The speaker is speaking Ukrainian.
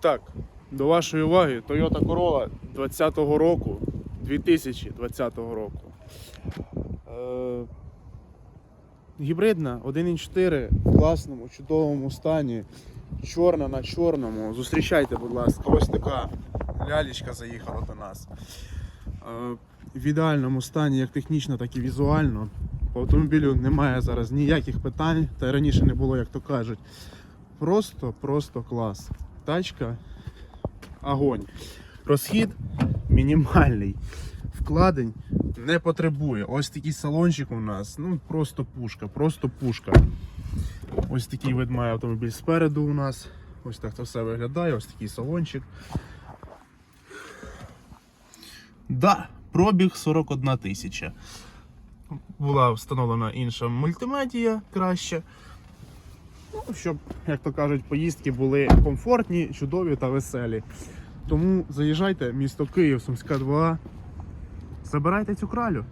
Так, до вашої уваги Toyota Corolla 20-го року, 2020 року. Е, гібридна 1.4 в класному, чудовому стані. Чорна на чорному. Зустрічайте, будь ласка, ось така лялечка заїхала до нас. Е, в ідеальному стані, як технічно, так і візуально. По автомобілю немає зараз ніяких питань, та й раніше не було, як то кажуть. Просто, просто клас. Тачка огонь. Розхід мінімальний. Вкладень не потребує. Ось такий салончик у нас. Ну просто пушка, просто пушка. Ось такий вид має автомобіль спереду у нас. Ось так це все виглядає, ось такий салончик. Да, пробіг 41 тисяча. Була встановлена інша мультимедія краще. Ну, щоб, як то кажуть, поїздки були комфортні, чудові та веселі. Тому заїжджайте, місто Київ, Сумська 2. Забирайте цю кралю.